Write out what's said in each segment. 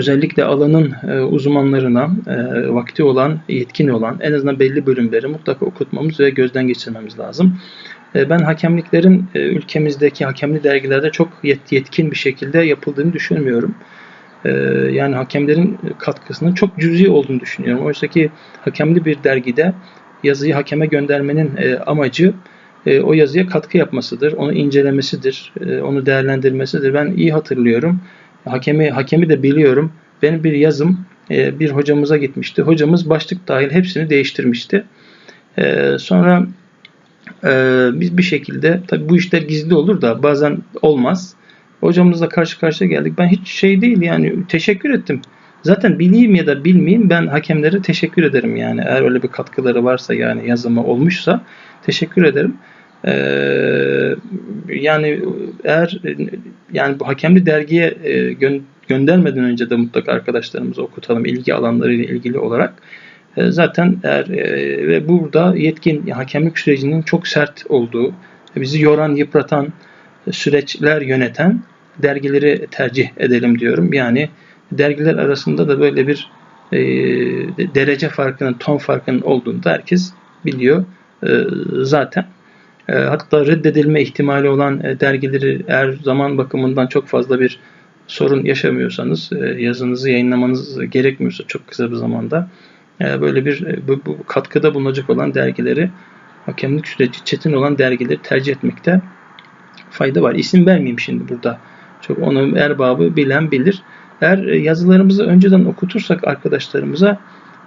özellikle alanın e, uzmanlarına e, vakti olan, yetkin olan en azından belli bölümleri mutlaka okutmamız ve gözden geçirmemiz lazım. E, ben hakemliklerin ülkemizdeki hakemli dergilerde çok yet, yetkin bir şekilde yapıldığını düşünmüyorum. Yani hakemlerin katkısının çok cüzi olduğunu düşünüyorum. Oysa ki hakemli bir dergide yazıyı hakeme göndermenin amacı o yazıya katkı yapmasıdır, onu incelemesidir, onu değerlendirmesidir. Ben iyi hatırlıyorum. Hakemi hakemi de biliyorum. Benim bir yazım e, bir hocamıza gitmişti. Hocamız başlık dahil hepsini değiştirmişti. E, sonra e, biz bir şekilde tabi bu işler gizli olur da bazen olmaz. Hocamızla karşı karşıya geldik. Ben hiç şey değil yani teşekkür ettim. Zaten bileyim ya da bilmeyeyim ben hakemlere teşekkür ederim yani. Eğer öyle bir katkıları varsa yani yazımı olmuşsa teşekkür ederim. Ee, yani eğer yani bu hakemli dergiye e, gö göndermeden önce de mutlaka arkadaşlarımıza okutalım ilgi alanlarıyla ilgili olarak. E, zaten eğer e, ve burada yetkin hakemlik sürecinin çok sert olduğu, bizi yoran, yıpratan süreçler yöneten dergileri tercih edelim diyorum. Yani dergiler arasında da böyle bir e, derece farkının, ton farkının olduğunu da herkes biliyor e, zaten. E, hatta reddedilme ihtimali olan e, dergileri eğer zaman bakımından çok fazla bir sorun yaşamıyorsanız, e, yazınızı yayınlamanız gerekmiyorsa çok kısa bir zamanda böyle bir bu, bu katkıda bulunacak olan dergileri hakemlik süreci çetin olan dergileri tercih etmekte fayda var. İsim vermeyeyim şimdi burada. Çok onu erbabı bilen bilir. Eğer yazılarımızı önceden okutursak arkadaşlarımıza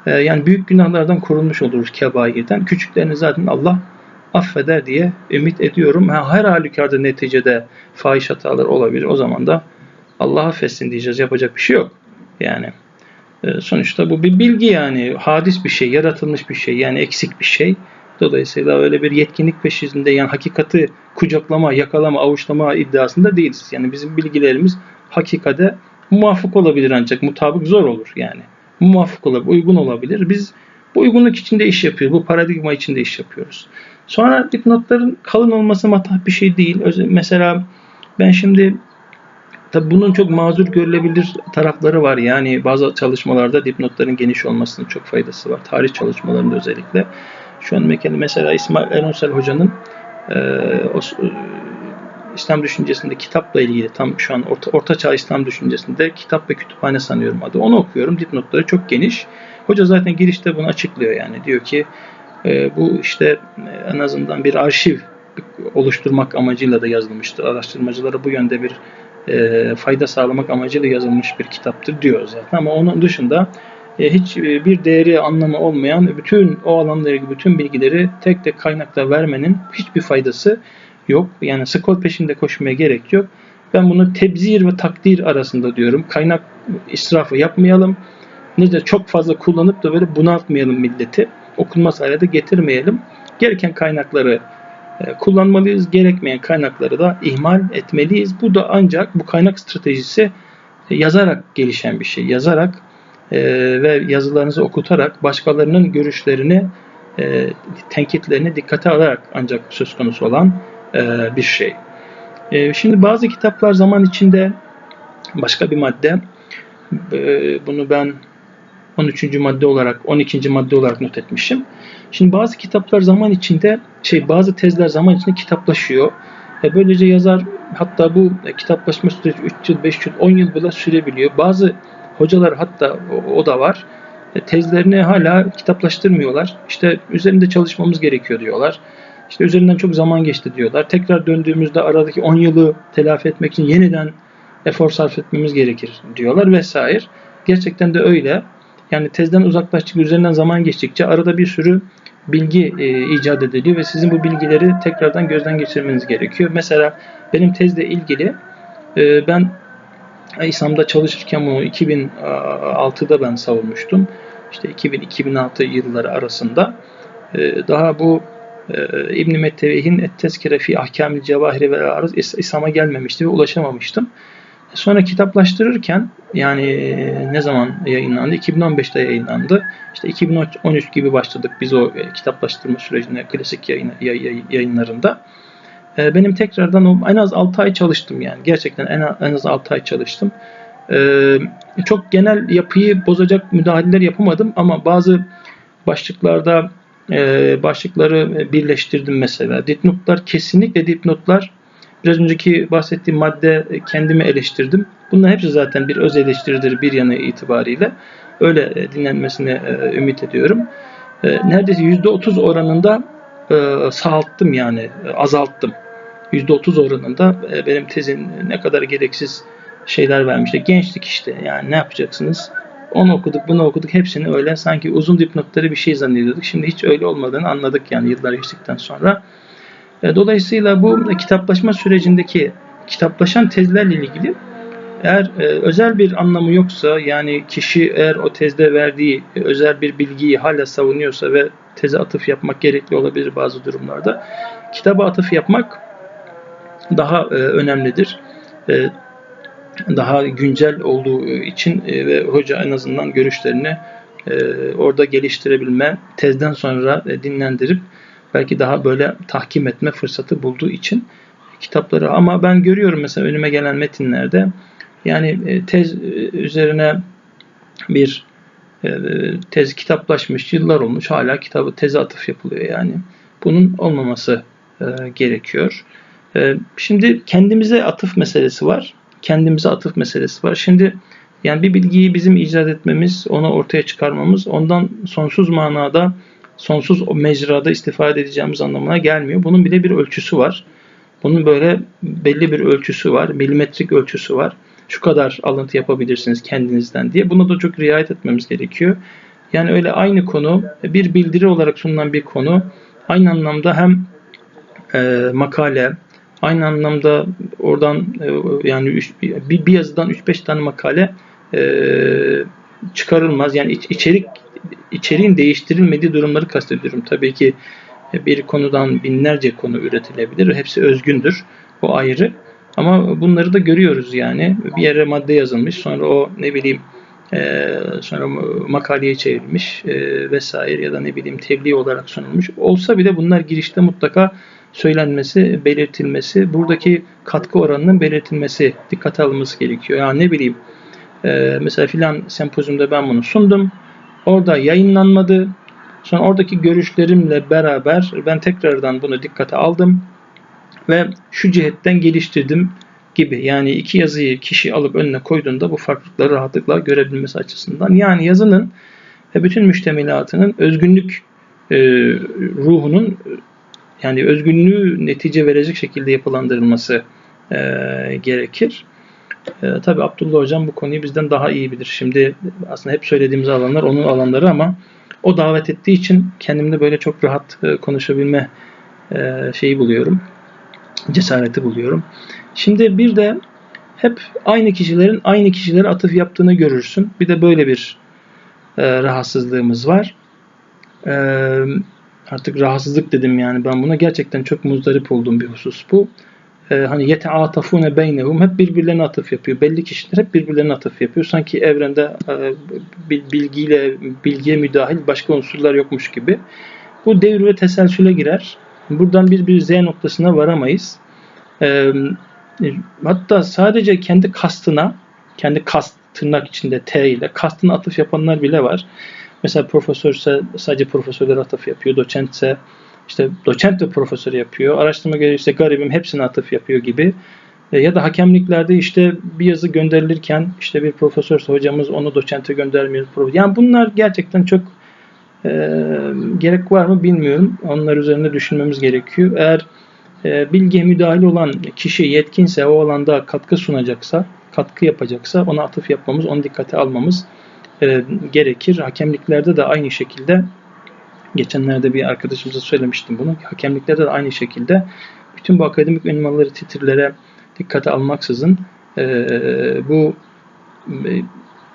yani büyük günahlardan korunmuş oluruz kebairden. Küçüklerini zaten Allah affeder diye ümit ediyorum. Ha, her halükarda neticede fahiş hatalar olabilir. O zaman da Allah affetsin diyeceğiz. Yapacak bir şey yok. Yani e, sonuçta bu bir bilgi yani hadis bir şey, yaratılmış bir şey yani eksik bir şey. Dolayısıyla öyle bir yetkinlik peşinde yani hakikati kucaklama, yakalama, avuçlama iddiasında değiliz. Yani bizim bilgilerimiz hakikate muvafık olabilir ancak mutabık zor olur yani. Muvafık olabilir, uygun olabilir. Biz bu uygunluk içinde iş yapıyoruz. Bu paradigma içinde iş yapıyoruz. Sonra dipnotların kalın olması matah bir şey değil. Mesela ben şimdi tabi bunun çok mazur görülebilir tarafları var. Yani bazı çalışmalarda dipnotların geniş olmasının çok faydası var. Tarih çalışmalarında özellikle. Şu an mesela İsmail Eronsel Hoca'nın e, o, e, İslam düşüncesinde kitapla ilgili tam şu an orta, orta çağ İslam düşüncesinde kitap ve kütüphane sanıyorum adı. Onu okuyorum. Dipnotları çok geniş. Hoca zaten girişte bunu açıklıyor yani. Diyor ki e, bu işte e, en azından bir arşiv oluşturmak amacıyla da yazılmıştır. Araştırmacılara bu yönde bir e, fayda sağlamak amacıyla yazılmış bir kitaptır diyor zaten. Ama onun dışında e, hiç e, bir değeri anlamı olmayan bütün o alanla ilgili bütün bilgileri tek tek kaynakla vermenin hiçbir faydası yok. Yani skor peşinde koşmaya gerek yok. Ben bunu tebzir ve takdir arasında diyorum. Kaynak israfı yapmayalım. Ne de çok fazla kullanıp da böyle bunaltmayalım milleti okunmaz hale de getirmeyelim. Gereken kaynakları e, kullanmalıyız. Gerekmeyen kaynakları da ihmal etmeliyiz. Bu da ancak bu kaynak stratejisi e, yazarak gelişen bir şey. Yazarak e, ve yazılarınızı okutarak başkalarının görüşlerini tenkitlerini dikkate alarak ancak söz konusu olan bir şey. Şimdi bazı kitaplar zaman içinde başka bir madde bunu ben 13. madde olarak, 12. madde olarak not etmişim. Şimdi bazı kitaplar zaman içinde, şey bazı tezler zaman içinde kitaplaşıyor. Ve böylece yazar hatta bu kitaplaşma süreci 3 yıl, 5 yıl, 10 yıl bile sürebiliyor. Bazı hocalar hatta o, o da var. E, tezlerini hala kitaplaştırmıyorlar. İşte üzerinde çalışmamız gerekiyor diyorlar. İşte üzerinden çok zaman geçti diyorlar. Tekrar döndüğümüzde aradaki 10 yılı telafi etmek için yeniden efor sarf etmemiz gerekir diyorlar vesaire. Gerçekten de öyle. Yani tezden uzaklaştık, üzerinden zaman geçtikçe arada bir sürü bilgi e, icat ediliyor ve sizin bu bilgileri tekrardan gözden geçirmeniz gerekiyor. Mesela benim tezle ilgili e, ben İslam'da çalışırken bunu 2006'da ben savunmuştum. İşte 2000-2006 yılları arasında e, daha bu e, İbn-i Mettevih'in Et-Tezkire fi Ahkamil Cevahiri ve Arız İslam'a gelmemişti ve ulaşamamıştım. Sonra kitaplaştırırken yani e, ne zaman yayınlandı? 2015'te yayınlandı. İşte 2013 gibi başladık biz o e, kitaplaştırma sürecine klasik yayın, yayınlarında. E, benim tekrardan en az 6 ay çalıştım yani. Gerçekten en, en az 6 ay çalıştım. Çok genel yapıyı bozacak müdahaleler yapamadım ama bazı başlıklarda başlıkları birleştirdim mesela. Dipnotlar kesinlikle dipnotlar biraz önceki bahsettiğim madde e, kendimi eleştirdim. Bunların hepsi zaten bir öz eleştiridir bir yanı itibariyle. Öyle e, dinlenmesini e, ümit ediyorum. Neredeyse %30 oranında sağalttım yani azalttım. %30 oranında benim tezin ne kadar gereksiz şeyler vermişti. Gençlik işte yani ne yapacaksınız? Onu okuduk, bunu okuduk. Hepsini öyle sanki uzun dipnotları bir şey zannediyorduk. Şimdi hiç öyle olmadığını anladık yani yıllar geçtikten sonra. Dolayısıyla bu kitaplaşma sürecindeki kitaplaşan tezlerle ilgili eğer e, özel bir anlamı yoksa yani kişi eğer o tezde verdiği e, özel bir bilgiyi hala savunuyorsa ve teze atıf yapmak gerekli olabilir bazı durumlarda. Kitaba atıf yapmak daha e, önemlidir. Daha güncel olduğu için ve hoca en azından görüşlerini orada geliştirebilme, tezden sonra dinlendirip belki daha böyle tahkim etme fırsatı bulduğu için kitapları ama ben görüyorum mesela önüme gelen metinlerde yani e, tez e, üzerine bir e, tez kitaplaşmış yıllar olmuş hala kitabı teze atıf yapılıyor yani. Bunun olmaması gerekiyor. Şimdi kendimize atıf meselesi var. Kendimize atıf meselesi var. Şimdi yani bir bilgiyi bizim icat etmemiz, onu ortaya çıkarmamız ondan sonsuz manada, sonsuz mecrada istifade edeceğimiz anlamına gelmiyor. Bunun bile bir ölçüsü var. Bunun böyle belli bir ölçüsü var, milimetrik ölçüsü var şu kadar alıntı yapabilirsiniz kendinizden diye. Buna da çok riayet etmemiz gerekiyor. Yani öyle aynı konu bir bildiri olarak sunulan bir konu aynı anlamda hem e, makale aynı anlamda oradan e, yani üç, bir, bir yazıdan 3-5 tane makale e, çıkarılmaz. Yani iç, içerik içeriğin değiştirilmediği durumları kastediyorum. Tabii ki bir konudan binlerce konu üretilebilir. Hepsi özgündür. O ayrı. Ama bunları da görüyoruz yani. Bir yere madde yazılmış sonra o ne bileyim e, sonra makaleye çevrilmiş e, vesaire ya da ne bileyim tebliğ olarak sunulmuş. Olsa bile bunlar girişte mutlaka söylenmesi, belirtilmesi, buradaki katkı oranının belirtilmesi, dikkate alınması gerekiyor. Yani ne bileyim e, mesela filan sempozyumda ben bunu sundum. Orada yayınlanmadı. Sonra oradaki görüşlerimle beraber ben tekrardan bunu dikkate aldım ve şu cihetten geliştirdim gibi. Yani iki yazıyı kişi alıp önüne koyduğunda bu farklılıkları rahatlıkla görebilmesi açısından. Yani yazının ve bütün müştemilatının özgünlük e, ruhunun yani özgünlüğü netice verecek şekilde yapılandırılması e, gerekir. E, Tabi Abdullah Hocam bu konuyu bizden daha iyi bilir. Şimdi aslında hep söylediğimiz alanlar onun alanları ama o davet ettiği için kendimde böyle çok rahat e, konuşabilme e, şeyi buluyorum cesareti buluyorum. Şimdi bir de hep aynı kişilerin aynı kişilere atıf yaptığını görürsün. Bir de böyle bir e, rahatsızlığımız var. E, artık rahatsızlık dedim yani ben buna gerçekten çok muzdarip olduğum bir husus bu. E, hani yeteatafune beynehum hep birbirlerine atıf yapıyor. Belli kişiler hep birbirlerine atıf yapıyor. Sanki evrende e, bilgiyle bilgiye müdahil başka unsurlar yokmuş gibi. Bu devir ve teselsüle girer. Buradan bir bir Z noktasına varamayız. E, hatta sadece kendi kastına, kendi kast tırnak içinde T ile kastına atıf yapanlar bile var. Mesela profesörse sadece profesörler atıf yapıyor. Doçentse işte doçent ve profesör yapıyor. Araştırma görevlisi garibim hepsine atıf yapıyor gibi. E, ya da hakemliklerde işte bir yazı gönderilirken işte bir profesörse hocamız onu doçente göndermiyor. Yani bunlar gerçekten çok e, gerek var mı bilmiyorum. Onlar üzerinde düşünmemiz gerekiyor. Eğer e, bilgiye müdahil olan kişi yetkinse, o alanda katkı sunacaksa, katkı yapacaksa ona atıf yapmamız, onu dikkate almamız e, gerekir. Hakemliklerde de aynı şekilde geçenlerde bir arkadaşımıza söylemiştim bunu. Hakemliklerde de aynı şekilde bütün bu akademik ünvanları titirlere dikkate almaksızın e, bu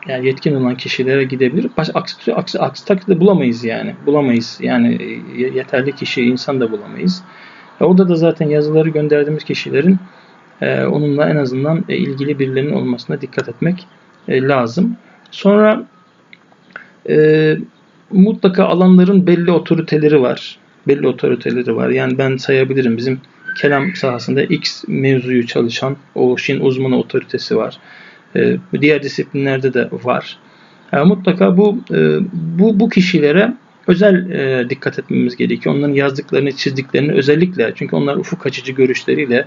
yani yetkin olan kişilere gidebilir. Baş, aksi, aksi, aksi takdirde bulamayız yani. Bulamayız. Yani yeterli kişi, insan da bulamayız. E orada da zaten yazıları gönderdiğimiz kişilerin e, onunla en azından e, ilgili birilerinin olmasına dikkat etmek e, lazım. Sonra e, mutlaka alanların belli otoriteleri var. Belli otoriteleri var. Yani ben sayabilirim bizim kelam sahasında X mevzuyu çalışan o işin uzmanı otoritesi var. E, diğer disiplinlerde de var. E, mutlaka bu e, bu bu kişilere özel e, dikkat etmemiz gerekiyor. Onların yazdıklarını, çizdiklerini özellikle çünkü onlar ufuk açıcı görüşleriyle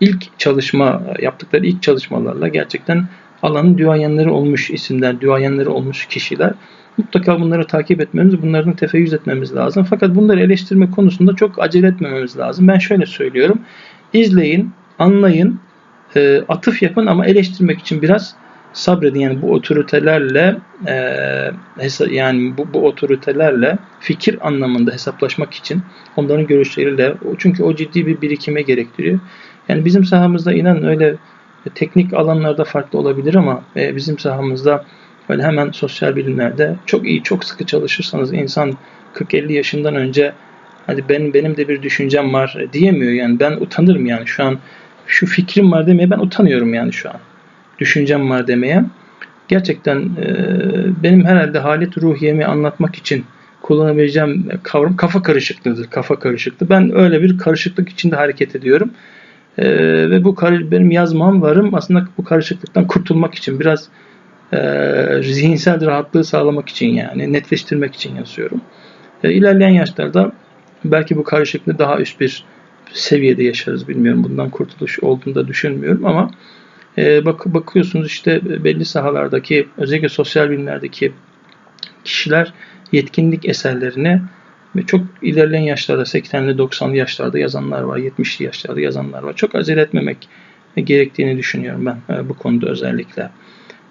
ilk çalışma yaptıkları ilk çalışmalarla gerçekten alanın duayenleri olmuş isimler, duayenleri olmuş kişiler. Mutlaka bunları takip etmemiz, bunların tefeyyüz etmemiz lazım. Fakat bunları eleştirme konusunda çok acele etmememiz lazım. Ben şöyle söylüyorum. İzleyin, anlayın, e, atıf yapın ama eleştirmek için biraz sabredin. Yani bu otoritelerle e, yani bu, bu otoritelerle fikir anlamında hesaplaşmak için onların görüşleriyle çünkü o ciddi bir birikime gerektiriyor. Yani bizim sahamızda inan öyle teknik alanlarda farklı olabilir ama e, bizim sahamızda böyle hemen sosyal bilimlerde çok iyi, çok sıkı çalışırsanız insan 40-50 yaşından önce hadi benim benim de bir düşüncem var diyemiyor. Yani ben utanırım yani şu an şu fikrim var demeye ben utanıyorum yani şu an. Düşüncem var demeye. Gerçekten e, benim herhalde halet ruhiyemi anlatmak için kullanabileceğim kavram kafa karışıklığıdır. Kafa karışıklığı. Ben öyle bir karışıklık içinde hareket ediyorum. E, ve bu benim yazmam varım aslında bu karışıklıktan kurtulmak için biraz e, zihinsel rahatlığı sağlamak için yani netleştirmek için yazıyorum. E, ilerleyen yaşlarda belki bu karışıklığı daha üst bir seviyede yaşarız bilmiyorum. Bundan kurtuluş olduğunu da düşünmüyorum ama e, bak bakıyorsunuz işte belli sahalardaki özellikle sosyal bilimlerdeki kişiler yetkinlik eserlerini çok ilerleyen yaşlarda 80'li 90'lı yaşlarda yazanlar var, 70'li yaşlarda yazanlar var. Çok acele etmemek gerektiğini düşünüyorum ben e, bu konuda özellikle.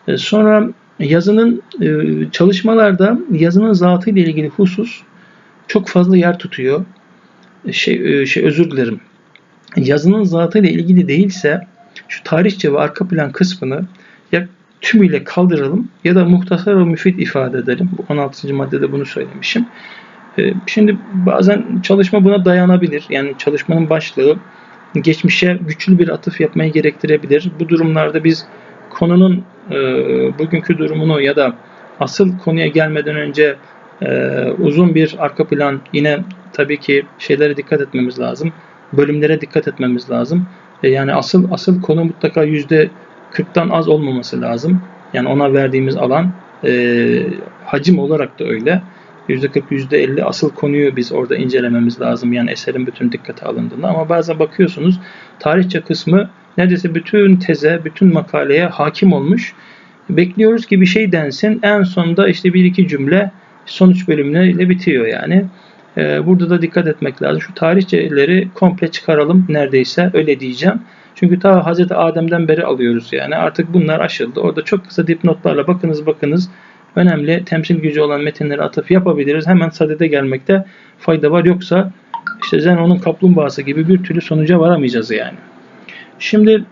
E, sonra yazının e, çalışmalarda yazının zatı ile ilgili husus çok fazla yer tutuyor. Şey, şey özür dilerim. Yazının zatı ile ilgili değilse şu tarihçe ve arka plan kısmını ya tümüyle kaldıralım ya da muhtasar ve müfit ifade edelim. Bu 16. maddede bunu söylemişim. Şimdi bazen çalışma buna dayanabilir. Yani çalışmanın başlığı geçmişe güçlü bir atıf yapmayı gerektirebilir. Bu durumlarda biz konunun e, bugünkü durumunu ya da asıl konuya gelmeden önce e, uzun bir arka plan yine tabii ki şeylere dikkat etmemiz lazım. Bölümlere dikkat etmemiz lazım. E, yani asıl asıl konu mutlaka yüzde 40'tan az olmaması lazım. Yani ona verdiğimiz alan e, hacim olarak da öyle. %40, %50 asıl konuyu biz orada incelememiz lazım. Yani eserin bütün dikkate alındığında. Ama bazen bakıyorsunuz tarihçe kısmı neredeyse bütün teze, bütün makaleye hakim olmuş. Bekliyoruz ki bir şey densin. En sonunda işte bir iki cümle sonuç bölümüyle bitiyor yani. Ee, burada da dikkat etmek lazım. Şu tarihçeleri komple çıkaralım neredeyse öyle diyeceğim. Çünkü ta Hazreti Adem'den beri alıyoruz yani. Artık bunlar aşıldı. Orada çok kısa dipnotlarla bakınız bakınız önemli temsil gücü olan metinleri atıf yapabiliriz. Hemen sadede gelmekte fayda var. Yoksa işte Zenon'un kaplumbağası gibi bir türlü sonuca varamayacağız yani. Şimdi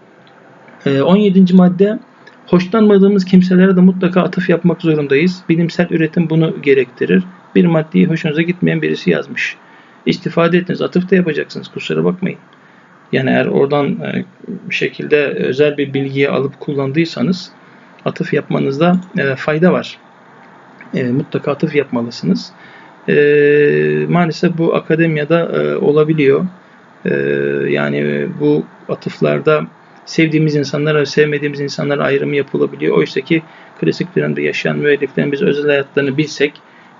17. E, madde hoşlanmadığımız kimselere de mutlaka atıf yapmak zorundayız. Bilimsel üretim bunu gerektirir. Bir maddeyi hoşunuza gitmeyen birisi yazmış. İstifade ettiniz. Atıf da yapacaksınız. Kusura bakmayın. Yani eğer oradan e, bir şekilde özel bir bilgiyi alıp kullandıysanız atıf yapmanızda e, fayda var. Mutlaka atıf yapmalısınız. Maalesef bu akademiyada olabiliyor. Yani bu atıflarda sevdiğimiz insanlar ve sevmediğimiz insanlar ayrımı yapılabiliyor. Oysa ki klasik dönemde yaşayan müelliflerin biz özel hayatlarını bilsek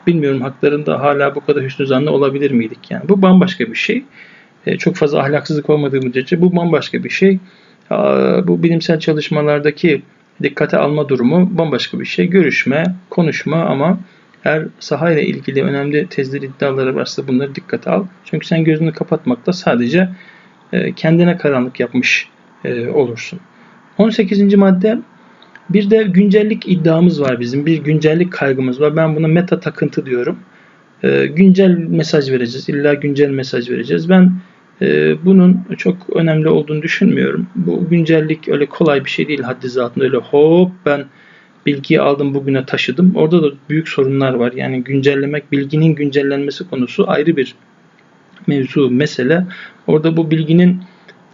bilmiyorum haklarında hala bu kadar hüsnü zanlı olabilir miydik? Yani bu bambaşka bir şey. E, çok fazla ahlaksızlık olmadığı müddetçe bu bambaşka bir şey. Bu bilimsel çalışmalardaki dikkate alma durumu bambaşka bir şey. Görüşme, konuşma ama eğer sahayla ilgili önemli tezler iddiaları varsa bunları dikkate al. Çünkü sen gözünü kapatmakta sadece e, kendine karanlık yapmış e, olursun. 18. madde bir de güncellik iddiamız var bizim. Bir güncellik kaygımız var. Ben buna meta takıntı diyorum. E, güncel mesaj vereceğiz. İlla güncel mesaj vereceğiz. Ben bunun çok önemli olduğunu düşünmüyorum. Bu güncellik öyle kolay bir şey değil haddi zatında. Öyle hop ben bilgiyi aldım bugüne taşıdım. Orada da büyük sorunlar var. Yani güncellemek, bilginin güncellenmesi konusu ayrı bir mevzu, mesele. Orada bu bilginin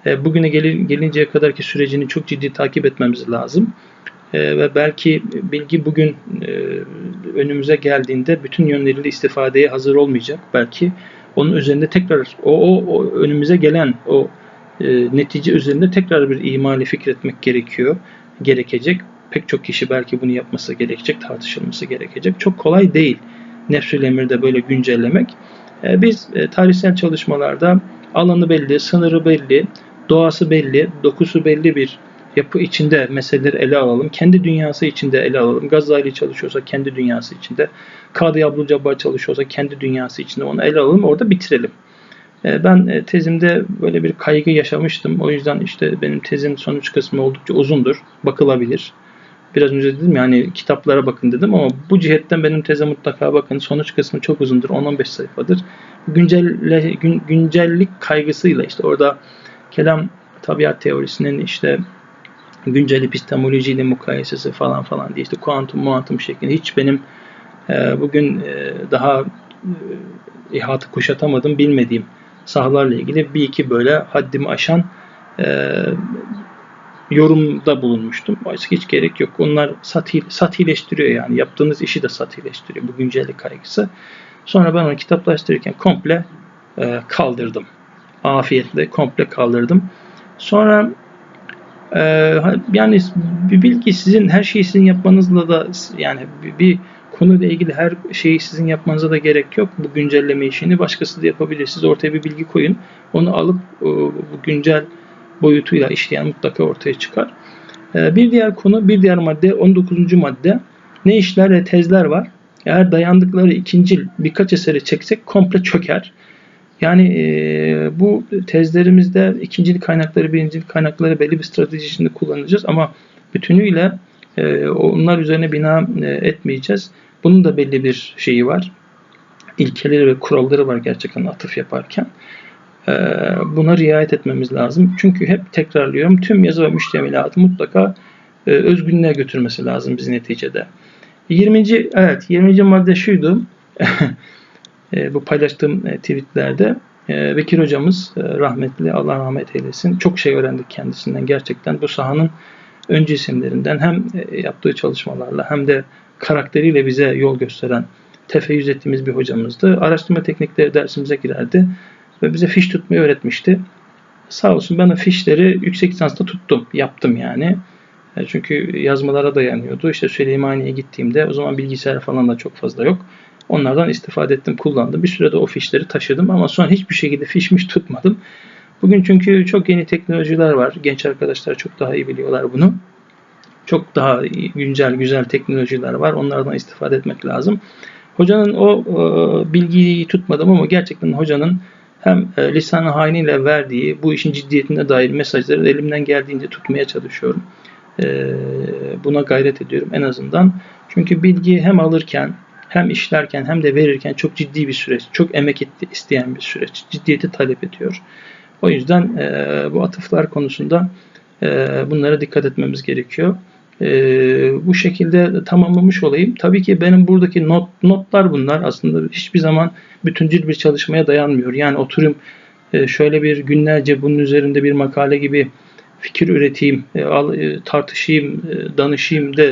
e, bugüne gelin, gelinceye kadarki sürecini çok ciddi takip etmemiz lazım. E, ve belki bilgi bugün e, önümüze geldiğinde bütün yönleriyle istifadeye hazır olmayacak. Belki onun üzerinde tekrar o, o, o önümüze gelen o e, netice üzerinde tekrar bir imali fikretmek gerekiyor, gerekecek. Pek çok kişi belki bunu yapması gerekecek, tartışılması gerekecek. Çok kolay değil Nefsül Emir'de böyle güncellemek. E, biz e, tarihsel çalışmalarda alanı belli, sınırı belli, doğası belli, dokusu belli bir yapı içinde meseleleri ele alalım. Kendi dünyası içinde ele alalım. Gazali çalışıyorsa kendi dünyası içinde. Kadı Abdülcabbar çalışıyorsa kendi dünyası içinde onu ele alalım. Orada bitirelim. E, Ben e, tezimde böyle bir kaygı yaşamıştım. O yüzden işte benim tezin sonuç kısmı oldukça uzundur. Bakılabilir. Biraz önce dedim yani kitaplara bakın dedim ama bu cihetten benim teze mutlaka bakın. Sonuç kısmı çok uzundur. 10-15 sayfadır. Güncelle, gün, güncellik kaygısıyla işte orada kelam tabiat teorisinin işte güncel epistemolojiyle mukayesesi falan falan diye işte kuantum muantum şeklinde hiç benim e, bugün e, daha e, ihatı kuşatamadım bilmediğim sahalarla ilgili bir iki böyle haddimi aşan e, yorumda bulunmuştum. Oysa hiç gerek yok. Onlar satil, satileştiriyor yani. Yaptığınız işi de satileştiriyor bu güncellik kaygısı. Sonra ben onu kitaplaştırırken komple e, kaldırdım. Afiyetle komple kaldırdım. Sonra e, yani bir bilgi sizin her şeyi sizin yapmanızla da yani bir, bir konuyla ilgili her şeyi sizin yapmanıza da gerek yok. Bu güncelleme işini başkası da yapabilir. Siz ortaya bir bilgi koyun. Onu alıp e, bu güncel boyutuyla işleyen mutlaka ortaya çıkar. E, bir diğer konu, bir diğer madde 19. madde. Ne işler ve tezler var. Eğer dayandıkları ikinci birkaç eseri çeksek komple çöker. Yani e, bu tezlerimizde ikincil kaynakları, birincil kaynakları belli bir strateji içinde kullanacağız ama bütünüyle e, onlar üzerine bina e, etmeyeceğiz. Bunun da belli bir şeyi var. İlkeleri ve kuralları var gerçekten atıf yaparken. E, buna riayet etmemiz lazım. Çünkü hep tekrarlıyorum tüm yazı ve müştemilatı mutlaka e, özgünlüğe götürmesi lazım biz neticede. 20. evet 20. madde şuydu. e, bu paylaştığım e, tweetlerde Bekir hocamız rahmetli Allah rahmet eylesin. Çok şey öğrendik kendisinden gerçekten bu sahanın öncü isimlerinden hem yaptığı çalışmalarla hem de karakteriyle bize yol gösteren tefeyyüz ettiğimiz bir hocamızdı. Araştırma teknikleri dersimize girerdi ve bize fiş tutmayı öğretmişti. Sağ olsun ben o fişleri yüksek lisansta tuttum, yaptım yani. E, çünkü yazmalara dayanıyordu. İşte Süleymaniye'ye gittiğimde o zaman bilgisayar falan da çok fazla yok. Onlardan istifade ettim, kullandım. Bir sürede o fişleri taşıdım ama sonra hiçbir şekilde fişmiş tutmadım. Bugün çünkü çok yeni teknolojiler var. Genç arkadaşlar çok daha iyi biliyorlar bunu. Çok daha güncel, güzel teknolojiler var. Onlardan istifade etmek lazım. Hocanın o e, bilgiyi tutmadım ama gerçekten hocanın hem e, lisan-ı hainiyle verdiği bu işin ciddiyetine dair mesajları elimden geldiğince tutmaya çalışıyorum. E, buna gayret ediyorum en azından. Çünkü bilgi hem alırken hem işlerken hem de verirken çok ciddi bir süreç, çok emek isteyen bir süreç, ciddiyeti talep ediyor. O yüzden e, bu atıflar konusunda bunlara dikkat etmemiz gerekiyor. E, bu şekilde tamamlamış olayım. Tabii ki benim buradaki not notlar bunlar aslında hiçbir zaman bütüncül bir çalışmaya dayanmıyor. Yani oturayım e, şöyle bir günlerce bunun üzerinde bir makale gibi fikir üreteyim, e, al, e, tartışayım, e, danışayım da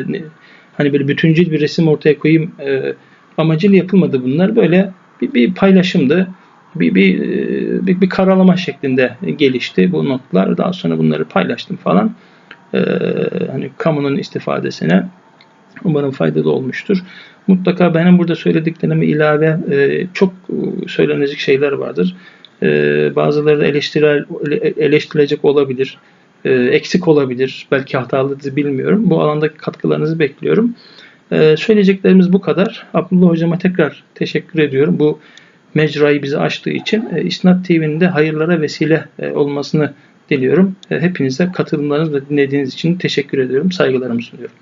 hani böyle bütüncül bir resim ortaya koyayım e, amacıyla yapılmadı bunlar. Böyle bir, bir paylaşımdı. Bir, bir, bir, bir karalama şeklinde gelişti bu notlar. Daha sonra bunları paylaştım falan. Ee, hani kamunun istifadesine umarım faydalı olmuştur. Mutlaka benim burada söylediklerime ilave e, çok söylenecek şeyler vardır. E, bazıları da eleştirel, eleştirilecek olabilir. E, eksik olabilir. Belki hatalıdır bilmiyorum. Bu alandaki katkılarınızı bekliyorum. Ee, söyleyeceklerimiz bu kadar. Abdullah Hocama tekrar teşekkür ediyorum. Bu mecrayı bize açtığı için e, İsnat TV'nin de hayırlara vesile e, olmasını diliyorum. Hepinize katılımlarınız ve dinlediğiniz için teşekkür ediyorum. Saygılarımı sunuyorum.